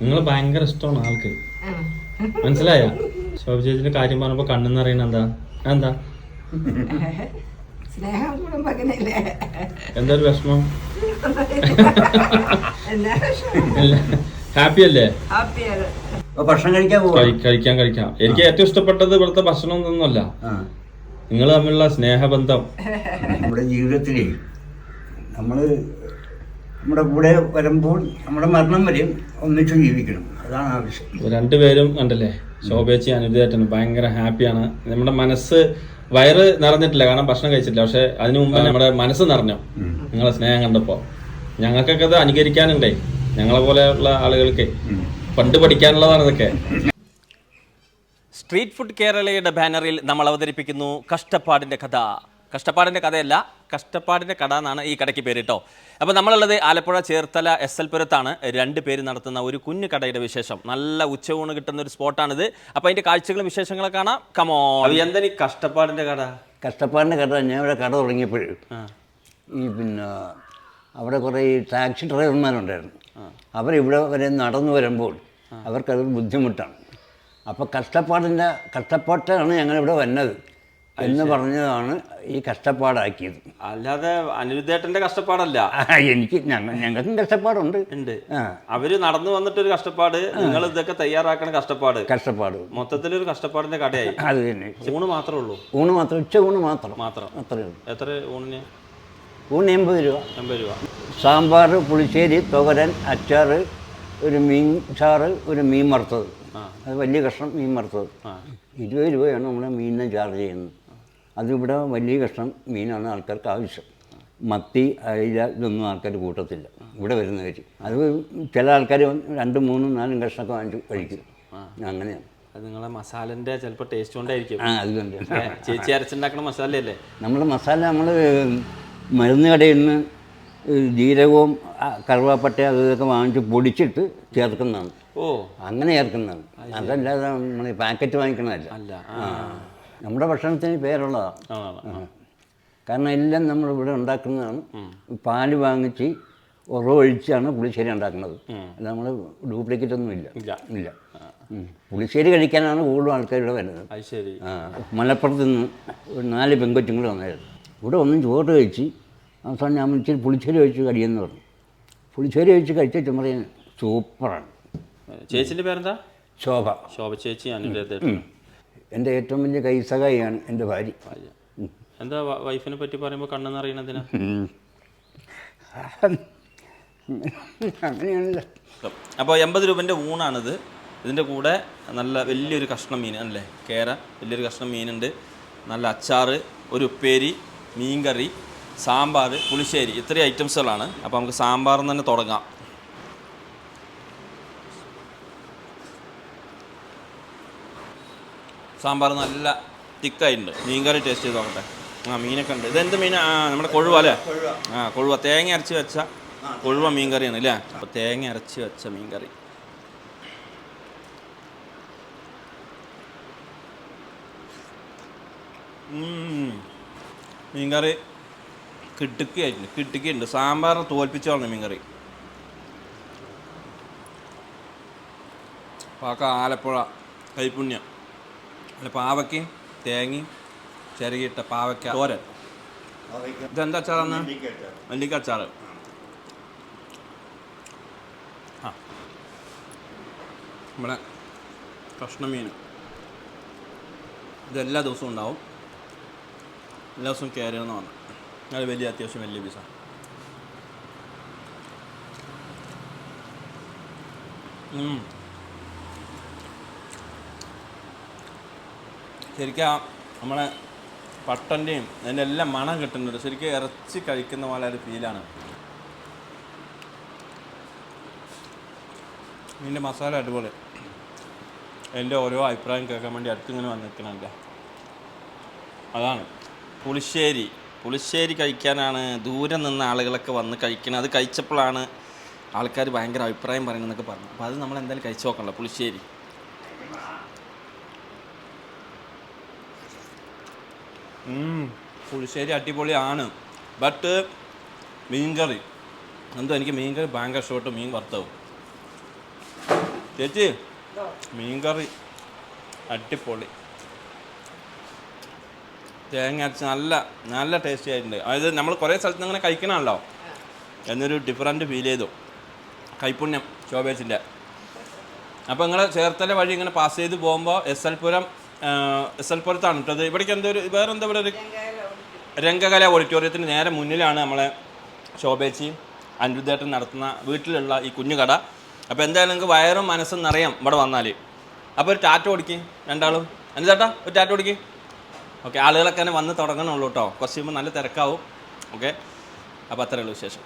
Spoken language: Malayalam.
നിങ്ങൾ ഭയങ്കര ഇഷ്ടമാണ് ആൾക്ക്. മനസ്സിലായ? ശോഭ ചേച്ചിന്റെ കാര്യം പറഞ്ഞപ്പോ കണ്ണെന്ന് അറിയണ എന്താ? എന്താ സ്നേഹം കുടുംബത്തിനല്ലേ എന്താ ഒരു വിഷമം ഹാപ്പി അല്ലേ? ഭക്ഷണം കഴിക്കാൻ പോവാ? കഴിക്കാം എനിക്ക് ഏറ്റവും ഇഷ്ടപ്പെട്ടത് ഇവിടുത്തെ ഭക്ഷണം ഒന്നല്ല ആ. നിങ്ങൾ തമ്മിലുള്ള സ്നേഹബന്ധം. നമ്മുടെ ജീവിതത്തിലേ നമ്മൾ നമ്മുടെ കൂടെ വരുമ്പോൾ നമ്മുടെ മരണം വരെയും ഒന്നിച്ചു ജീവിക്കണം. അതാണ് ആവശ്യം. രണ്ടുപേരും കണ്ടല്ലേ? ശോഭേച്ചി അനുദേട്ടൻ ഭയങ്കര ഹാപ്പിയാണ്. നമ്മുടെ മനസ്സ് വയറ് നിറഞ്ഞിട്ടില്ല കാരണം ഭക്ഷണം കഴിച്ചിട്ടില്ല. പക്ഷെ അതിനു മുമ്പ് നമ്മുടെ മനസ്സ് നിറഞ്ഞു. നിങ്ങളെ സ്നേഹം കണ്ടപ്പോ. ഞങ്ങൾക്കൊക്കെ അത് അനുകരിക്കാനുണ്ടേ. ഞങ്ങളെ പോലെയുള്ള ആളുകൾക്ക്. പണ്ട് പഠിക്കാനുള്ളതാണ് ഇതൊക്കെ. സ്ട്രീറ്റ് ഫുഡ് കേരളയുടെ ബാനറിൽ നമ്മൾ അവതരിപ്പിക്കുന്നു കഷ്ടപ്പാടിന്റെ കഥ. കഷ്ടപ്പാടിന്റെ കഥയല്ല കഷ്ടപ്പാടിന്റെ കട എന്നാണ് ഈ കടയ്ക്ക് പേര് കേട്ടോ അപ്പോൾ നമ്മളുള്ളത് ആലപ്പുഴ ചേർത്തല എസ് എൽ പുരത്താണ്. രണ്ട് പേര് നടത്തുന്ന ഒരു കുഞ്ഞു കടയുടെ വിശേഷം. നല്ല ഉച്ചയൂണ് കിട്ടുന്ന ഒരു സ്പോട്ടാണിത്. അപ്പോൾ അതിന്റെ കാഴ്ചകളും വിശേഷങ്ങളും കാണാം. കമോ എന്താ ഈ കഷ്ടപ്പാടിന്റെ കട? കഷ്ടപ്പാടിന്റെ കട ഞാൻ ഇവിടെ കട തുടങ്ങിയപ്പോൾ ഈ പിന്നെ അവിടെ കുറേ ഈ ടാക്സി ഡ്രൈവർമാരുണ്ടായിരുന്നു. അവരിവിടെ വരെ നടന്നു വരുമ്പോൾ അവർക്കത് ബുദ്ധിമുട്ടാണ്. അപ്പോൾ കഷ്ടപ്പാടിന്റെ കഷ്ടപ്പാട്ടാണ് ഞങ്ങളിവിടെ വന്നത്. എന്ന് പറഞ്ഞതാണ് ഈ കഷ്ടപ്പാടാക്കിയത്. അല്ലാതെ അനിരുദ്ധേട്ടന്റെ കഷ്ടപ്പാടല്ല. എനിക്ക് ഞങ്ങൾ ഞങ്ങൾക്കും കഷ്ടപ്പാടുണ്ട്. ഉണ്ട്. അവർ നടന്നു വന്നിട്ട് ഒരു കഷ്ടപ്പാട് നിങ്ങൾ ഇതൊക്കെ തയ്യാറാക്കണ കഷ്ടപ്പാട്. കഷ്ടപ്പാട്. മൊത്തത്തിൽ ഒരു കഷ്ടപ്പാടിന്റെ കടയായി അത് തന്നെ. ഊണ് മാത്രമേ ഉള്ളൂ. ഊണ് മാത്രം ഉച്ച ഊണ് മാത്രം. മാത്രം. അത്രയേ ഉള്ളൂ. എത്ര ഊണിന്? ഊണ് എൺപത് രൂപ. എൺപത് രൂപ. സാമ്പാർ പുളിശ്ശേരി തുകരൻ അച്ചാർ ഒരു മീൻ ചാറ് ഒരു മീൻ വറുത്തത്. അത് വലിയ കഷ്ണം മീൻ വറുത്തത്. ഇരുപത് രൂപയാണ് നമ്മൾ മീനിനെ ചാർജ് ചെയ്യുന്നത്. അതിവിടെ വലിയ കഷ്ണം മീനാണ് ആൾക്കാർക്ക് ആവശ്യം. മത്തി അയില ഇതൊന്നും ആൾക്കാർ കൂട്ടത്തില്ല. ഇവിടെ വരുന്നവർ അത് ചില ആൾക്കാർ രണ്ടും മൂന്നും നാലും കഷ്ണമൊക്കെ വാങ്ങിച്ച് കഴിക്കും. അങ്ങനെയാണ്. അത് നിങ്ങളെ മസാലന്റെ ചിലപ്പോൾ ടേസ്റ്റ് കൊണ്ടായിരിക്കും. ആ അതുകൊണ്ട് ചേച്ചി അരച്ചുണ്ടാക്കണ മസാലയല്ലേ? നമ്മൾ മസാല നമ്മൾ മരുന്ന് കടയിൽ നിന്ന് ജീരകവും കറുവാപ്പട്ട അത് ഇതൊക്കെ വാങ്ങിച്ച് പൊടിച്ചിട്ട് ചേർക്കുന്നതാണ്. ഓ. അങ്ങനെ ചേർക്കുന്നതാണ്. അതല്ലാതെ നമ്മൾ പാക്കറ്റ് വാങ്ങിക്കണമല്ല അല്ല. നമ്മുടെ ഭക്ഷണത്തിന് പേരുള്ളതാണ്. കാരണം എല്ലാം നമ്മൾ ഇവിടെ ഉണ്ടാക്കുന്നതാണ്. പാൽ വാങ്ങിച്ച് ഉറവൊഴിച്ചാണ് പുളിശ്ശേരി ഉണ്ടാക്കുന്നത്. നമ്മൾ ഡ്യൂപ്ലിക്കേറ്റ് ഒന്നും ഇല്ല. ഇല്ല. പുളിശ്ശേരി കഴിക്കാനാണ് കൂടുതൽ ആൾക്കാർ ഇവിടെ വരുന്നത്. ആ. മലപ്പുറത്ത് നിന്ന് ഒരു നാല് പെങ്കൊച്ചുങ്ങൾ വന്നായിരുന്നു ഇവിടെ ഒന്നും ചോറ് കഴിച്ച് അവസാനം ഞാൻ ഇച്ചിരി പുളിശ്ശേരി കഴിച്ച് കഴിയെന്ന് പറഞ്ഞു. പുളിശ്ശേരി കഴിച്ച് കഴിച്ചിട്ട് ചുമറിയാൻ സൂപ്പറാണ്. ചേച്ചിന്റെ പേരെന്താ? ശോഭ. ശോഭ ചേച്ചി അനിരുദ്ധേട്ടൻ എന്റെ ഏറ്റവും വലിയ കൈസഹായിയാണ് എന്റെ ഭാര്യ. എന്താ വൈഫിനെ പറ്റി പറയുമ്പോൾ കണ്ണെന്ന് അറിയണതിനാ? അങ്ങനെയാണല്ലോ. അപ്പോൾ എൺപത് രൂപന്റെ ഊണാണിത്. ഇതിന്റെ കൂടെ നല്ല വലിയൊരു കഷ്ണം മീൻ അല്ലേ? കേര. വലിയൊരു കഷ്ണം മീനുണ്ട്. നല്ല അച്ചാറ് ഒരു ഉപ്പേരി മീൻകറി സാമ്പാർ പുളിശ്ശേരി. ഇത്രയും ഐറ്റംസുകളാണ്. അപ്പോൾ നമുക്ക് സാമ്പാറിൽ തന്നെ തുടങ്ങാം. സാമ്പാർ നല്ല തിക്കായിട്ടുണ്ട്. മീൻകറി ടേസ്റ്റ് ചെയ്ത് നോക്കട്ടെ. ആ മീനൊക്കെ ഉണ്ട്. ഇതെന്ത് മീൻ ആ നമ്മുടെ കൊഴുവ അല്ലേ? ആ കൊഴുവ. തേങ്ങ അരച്ച് വെച്ച കൊഴുവ മീൻകറിയാണ് അല്ലേ? അപ്പോൾ തേങ്ങ അരച്ച് വെച്ച മീൻകറി. മീൻകറി കിട്ടുകയായിട്ടുണ്ട് കിട്ടുകയുണ്ട് സാമ്പാറിനെ തോൽപ്പിച്ചു മീൻ മീൻകറി. പാക്ക ആലപ്പുഴ കൈപ്പുണ്യം. അല്ല പാവയ്ക്കയും തേങ്ങയും ചിരകിയിട്ട പാവയ്ക്ക തോരൻ. ഇതെന്താ അച്ചാറാന്ന് നെല്ലിക്ക അച്ചാറ് ആ. നമ്മുടെ കഷ്ണമീൻ ഇതെല്ലാ ദിവസവും ഉണ്ടാവും. എല്ലാ ദിവസവും കയറിയെന്ന് പറഞ്ഞു. അത് വലിയ അത്യാവശ്യം വലിയ പീസ ശരിക്കും നമ്മളെ പട്ടന്റെയും അതിന്റെ എല്ലാം മണം കിട്ടുന്നുണ്ട്. ശരിക്കും ഇറച്ചി കഴിക്കുന്ന പോലെ ഒരു ഫീലാണ് ഇതിന്റെ മസാല അടിപൊളി. എന്റെ ഓരോ അഭിപ്രായം കേൾക്കാൻ വേണ്ടി അടുത്തിങ്ങനെ വന്നിരിക്കണല്ല അതാണ്. പുളിശ്ശേരി. പുളിശ്ശേരി കഴിക്കാനാണ് ദൂരെ നിന്ന് ആളുകളൊക്കെ വന്ന് കഴിക്കുന്നത് അത് കഴിച്ചപ്പോഴാണ് ആൾക്കാർ ഭയങ്കര അഭിപ്രായം പറയണമെന്നൊക്കെ പറഞ്ഞു. അപ്പോൾ അത് നമ്മൾ എന്തായാലും കഴിച്ചു നോക്കണല്ലോ പുളിശ്ശേരി. പുളിശ്ശേരി അടിപൊളിയാണ്. ബട്ട് മീൻകറി എന്തോ എനിക്ക് മീൻകറി ഭയങ്കര ഇഷ്ടപ്പെട്ടു മീൻ വറുത്തവും ചേച്ചി മീൻകറി അടിപൊളി. തേങ്ങ അരച്ച് നല്ല നല്ല ടേസ്റ്റി ആയിട്ടുണ്ട്. അതായത് നമ്മൾ കുറേ സ്ഥലത്ത് അങ്ങനെ കഴിക്കണമല്ലോ. എന്നൊരു ഡിഫറന്റ് ഫീൽ ചെയ്തു. കൈപ്പുണ്യം ശോഭേച്ചിന്റെ. അപ്പോൾ നിങ്ങൾ ചേർത്തല വഴി ഇങ്ങനെ പാസ് ചെയ്ത് പോകുമ്പോൾ എസ് എൽ പുരം പുരത്താണ് കേട്ടത് ഇവിടേക്ക് എന്തോ ഒരു വേറെ എന്താ ഇവിടെ ഒരു രംഗകല ഓഡിറ്റോറിയത്തിന് നേരെ മുന്നിലാണ് നമ്മളെ ശോഭേച്ചി അനിരുദ്ധേട്ടൻ നടത്തുന്ന വീട്ടിലുള്ള ഈ കുഞ്ഞു കട അപ്പോൾ എന്തായാലും നിങ്ങൾക്ക് വയറും മനസ്സും നിറയാം ഇവിടെ വന്നാൽ അപ്പോൾ ഒരു ടാറ്റ ഓടിക്കും രണ്ടാളും. എന്താ ഒരു ടാറ്റ ഓടിക്കും. ഓക്കെ ആളുകളൊക്കെ തന്നെ വന്ന് തുടങ്ങണുള്ളൂ കേട്ടോ. കുറച്ച് കഴിയുമ്പോൾ നല്ല തിരക്കാവും. ഓക്കെ അപ്പോൾ അത്രയേ ഉള്ളൂ വിശേഷം.